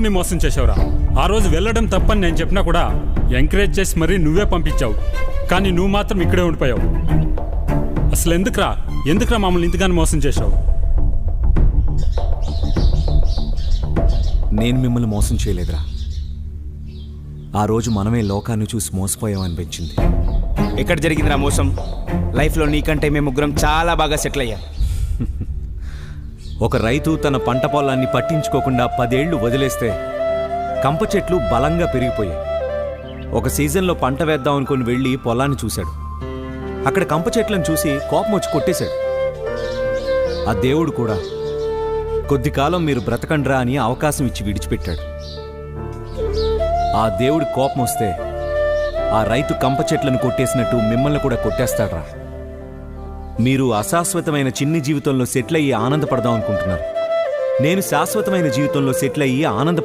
ని మోసం చేసావురా ఆ రోజు వెళ్ళడం తప్పని నేను చెప్పినా కూడా ఎంకరేజ్ చేసి మరీ నువ్వే పంపించావు. కానీ నువ్వు మాత్రం ఇక్కడే ఉండిపోయావు. అసలు ఎందుకురా? ఎందుకురా మమ్మల్ని ఇంతగానో మోసం చేశావు? నేను మిమ్మల్ని మోసం చేయలేదురా. ఆ రోజు మనమే లోకాన్ని చూసి మోసపోయామనిపించింది ఎక్కడ జరిగిందిరా మోసం? లైఫ్లో నీకంటే మేము ముగ్గురం చాలా బాగా సెటిల్ అయ్యాం. ఒక రైతు తన పంట పొలాన్ని పట్టించుకోకుండా పదేళ్ళు వదిలేస్తే కంప చెట్లు బలంగా పెరిగిపోయాయి. ఒక సీజన్లో పంట వేద్దాం అనుకుని వెళ్ళి పొలాన్ని చూశాడు. అక్కడ కంప చెట్లను చూసి కోపం వచ్చి కొట్టేశాడు. ఆ దేవుడు కూడా కొద్ది కాలం మీరు బ్రతకండ్రా అని అవకాశం ఇచ్చి విడిచిపెట్టాడు. ఆ దేవుడి కోపం వస్తే ఆ రైతు కంప చెట్లను కొట్టేసినట్టు మిమ్మల్ని కూడా కొట్టేస్తాడ్రా. మీరు అశాశ్వతమైన చిన్ని జీవితంలో సెటిల్ అయ్యి ఆనందపడదాం అనుకుంటున్నారు. నేను శాశ్వతమైన జీవితంలో సెటిల్ అయ్యి ఆనంద